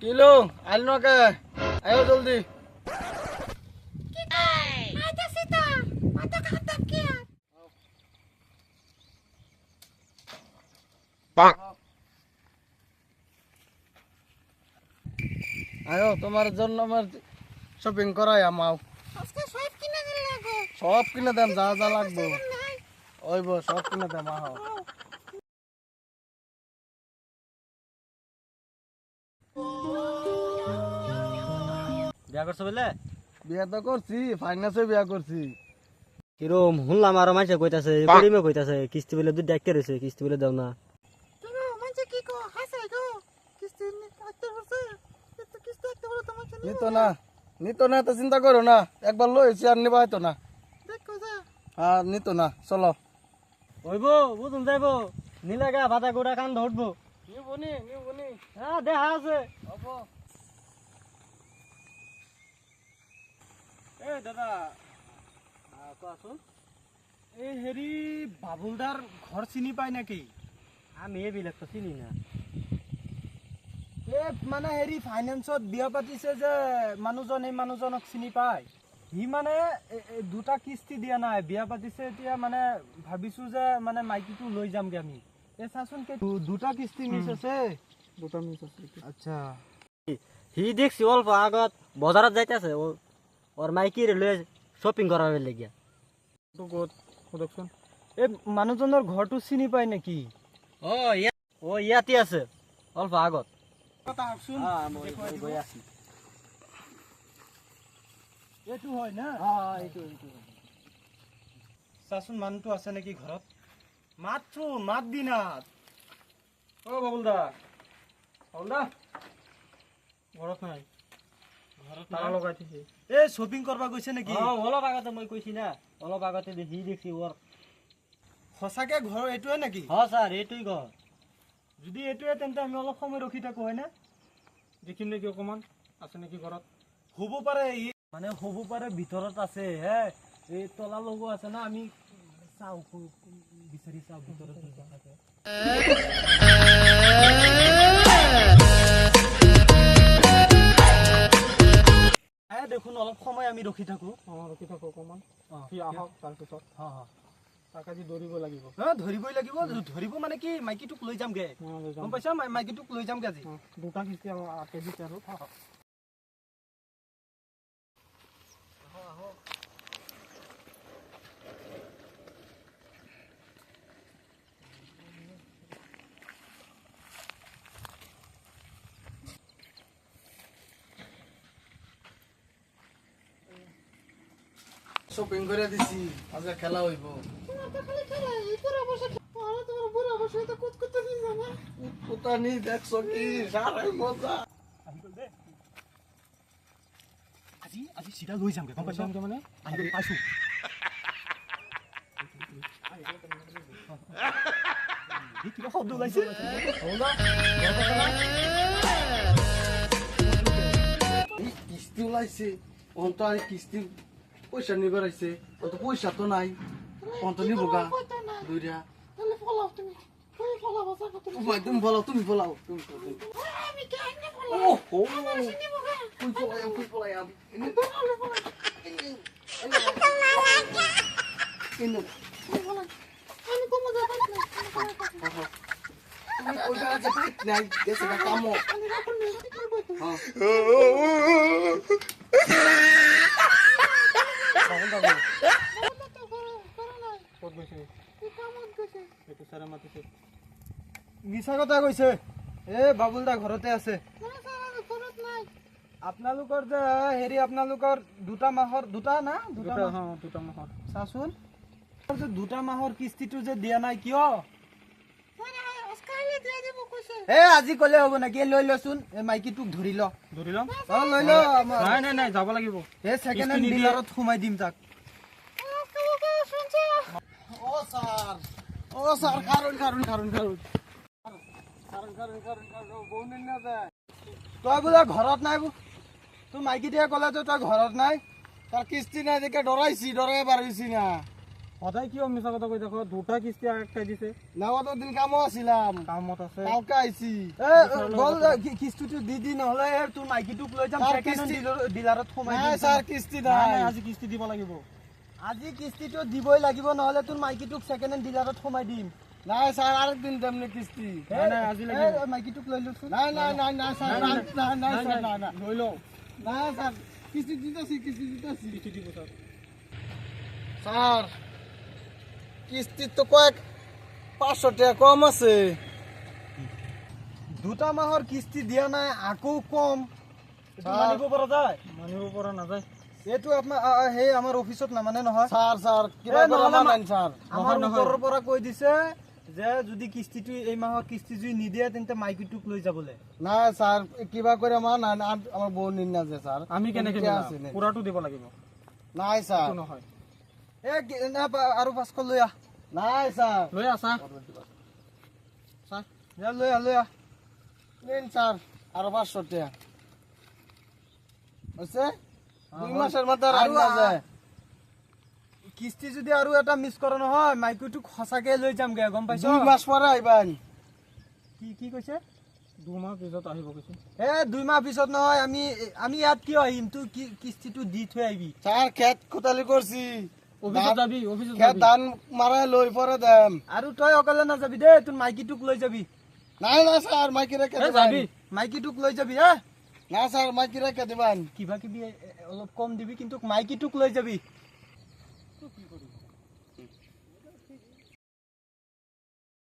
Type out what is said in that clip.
Kilo আইল নকে। আয়ো জলদি। আয়ো তোমার জন্য আমার শপিং করাই আমাও। সব কিনে দেন যা যা লাগবো। ওইব সব কিনে দেন আহ। বিয়া করছ বলে? বিয়া তো করছি ফাইন্যান্সে বিয়া করছি। কিরম শুনলাম আর মাইসে কইতাছে করিমে কইতাছে কিস্তি বলে দুই ডাক্তার রয়েছে কিস্তি বলে দাও না। মানে নিত না নিত না তো চিন্তা করো না। একবার লইছি আর নিবা হয়তো না। দেখো যা হ্যাঁ নিত না চলো। ওইব বুঝুন যাইব। নিলে গা ভাতা গোড়া কান ধরবো নিবনি নিবনি হ্যাঁ দেখা আছে। এ দাদা। কোয়াচোন এই হেৰি বাবুলদাৰ ঘৰ চিনি পায় নেকি? আমি এইবিলাক তো চিনি না। এই মানে হেৰি ফাইনেন্সত বিয়া পাতিছে যে মানুহজন এই মানুহজনক চিনি পায়। সি মানে দুটা কিস্তি দিয়া নাই। বিয়া পাতিছে এতিয়া মানে ভাবিছো যে মানে মাইকীটো লৈ যামগে আমি। এই চাচোন দুটা কিস্তি মিছ আছে? দুটা মিস আছে। আচ্ছা। সি দেখছি অল্প আগত বজাৰত যাইতাছে। ও ওর মাইকির লয়ে শপিং করার লাগিয়া সোধকচোন এই মানুহজনৰ ঘৰটো চিনি পায় নেকি? ও ইয়া ও ইয়াতে আছে অল্প আগত। এইটো হয় না? চাচোন মানুহটো আছে নেকি ঘৰত? মাতছো মাত দি নাত অ বাবুলদা। বাবুলদা ঘৰত নাই? ঘৰত তালা লগাই থৈছে এই শ্বপিং কৰিব গৈছে নেকি? অ অলপ আগতে মই কৈছি না অলপ আগতে সি দেখছি ওর সঁচাকে ঘৰ এইটোৱে নেকি? হ স্যাৰ এইটোই ঘৰ যদি এইটোৱে তেন্তে আমি অলপ সময় ৰখি থাকো হয়নে? দেখিম নেকি অকণমান? আছে নেকি ঘৰত? হ'ব পাৰে ই। মানে হ'ব পাৰে ভিতৰত আছে হে। এই তলা লগো আছে না আমি চাওঁ বিচাৰি চাওঁ ভিতৰত অলপ সময় আমি ৰখি থাকো। ৰখি থাকো অকণমান। সি আহক তাৰপিছত। তাক আজি দৌৰিব লাগিব। ধৰিবই লাগিব। ধৰিব মানে কি মাইকীটোক লৈ যামগে। গম পাইছা? মাই- মাইকীটোক লৈ যামগে আজি। দুটা কিস্তি দিছে আৰু। শপিং করে দিছি। আজকে খেলা হইব। মানে? শব্দ ওলাইছে। কিস্তি ওলাইছে। অন্ত কিস্তি পয়সা নিবার আইছে অত পয়সা তো নাই অন্ত নিব গা দুইটা তুমি বলাও তুমি বলাও তুমি কামো মিছা কথা কৈছে এ বাবুলদা ঘৰতে আছে না স্যাৰ আমি ঘৰত নাই আপোনালোকৰ যে হেৰি আপোনালোকৰ দুটা মাহৰ দুটা না দুটা দুটা মাহৰ চাচোন যে দুটা মাহৰ কিস্তিটো যে দিয়া নাই কিয় এ আজি ক'লে হ'ব নেকি লৈ লচোন। মাইকী তোক ধৰি ল। ধৰি ল লৈ ল নাই নাই নাই যাব লাগিব। এই ছেকেণ্ড হেণ্ড ডিলাৰত সোমাই দিম তাক। অঁ ছাৰ। অঁ ছাৰ খাৰুণ খাৰুণ খাৰুণ তই বোলে ঘৰত নাই তোৰ মাইকীটোৱে ক'লে তই ঘৰত নাই। তাৰ কিস্তি নাই তেতিয়া ডৰাইছি ডৰাই পাৰিছি না। সদায় কিয় মিছা কথা কৈ থাকো দুটা কিস্তি আরেকটা দিছে নেওয়াতো দিন কামও আছিলাম কামত আছে কালকে আইছি কিস্তিটো দি দি নহলে তোৰ মাইকীটোক লৈ যাম কিস্তি- dealerত সোমাই নাই দিম। স্যার কিস্তি নাই, আজি কিস্তি দিব লাগিব আজি কিস্তিটো দিবই লাগিব নহলে তোৰ মাইকীটোক ছেকেণ্ড হেণ্ড ডিলাৰত সোমাই দিম নাই স্যার আরেকদিন তেমনি কিস্তি নাই, নাই, আজি লাগিব। এই, মাইকীটোক লৈ লৈছো নাই নাই নাই নাই স্যার নাই, নাই নাই নাই স্যার নাই নাই লৈ লওঁ নাই স্যার কিস্তি দিতেছি কিস্তি দিতেছি কিস্তি দিব স্যার স্যার কিস্তির তো কয়েক পাঁচশো টাকা কম আছে। দুটা মাহৰ কিস্তি দিয়া নাই আকৌ কম। মানিব পৰা যায়। মানিব পৰা নাযায়। এইটো আপোনাৰ সেই আমাৰ অফিচত নামানে নহয়। স্যার স্যার কিবা মানেন আমাৰ। ওপৰৰ পৰা কৈ দিছে যে যদি কিস্তিটো এই মাহৰ কিস্তি যদি নিদিয়ে তেন্তে মাইকীটোক লৈ যাবলৈ। না স্যার কিবা করে মানান আর আমার বউ নিন যে স্যার আমি কেনেকে? পুৰাটো দিব লাগিব। নাই এইটো নহয়। আৰু পাঁচশো লৈ আহ নাই স্যার। লৈ আহ চাহ চাহ লৈ আহ লৈ আহ নিন স্যার আরও পাঁচশো টাকা। দুই মাসের মধ্যে আৰু যায় কিস্তি যদি আৰু এটা মিছ কৰে নহয় মাইকীটোক সঁচাকে লৈ যামগে গম পাইছ? দুই মাস পরে আইবান। কি কি কৈছে? দুমাহ পিছত আহিব কৈছে। এ দুই মাহ পিছত নহয় আমি আমি ইয়াত কিয় আহিম? তোৰ কি কিস্তিটো দি থৈ আহিবি। স্যার খেত কোতালি করছি ধান মারাই লই পরে দেম। আৰু তই অকলে নাযাবি দেই তোৰ মাইকীটোক লৈ যাবি। নাই না স্যার মাইকি রেখে যাবি মাইকীটোক লৈ যাবি হা। না স্যার মাইকি রেখে কিবা কিবি অলপ কম দিবি কিন্তু মাইকীটোক লৈ যাবি।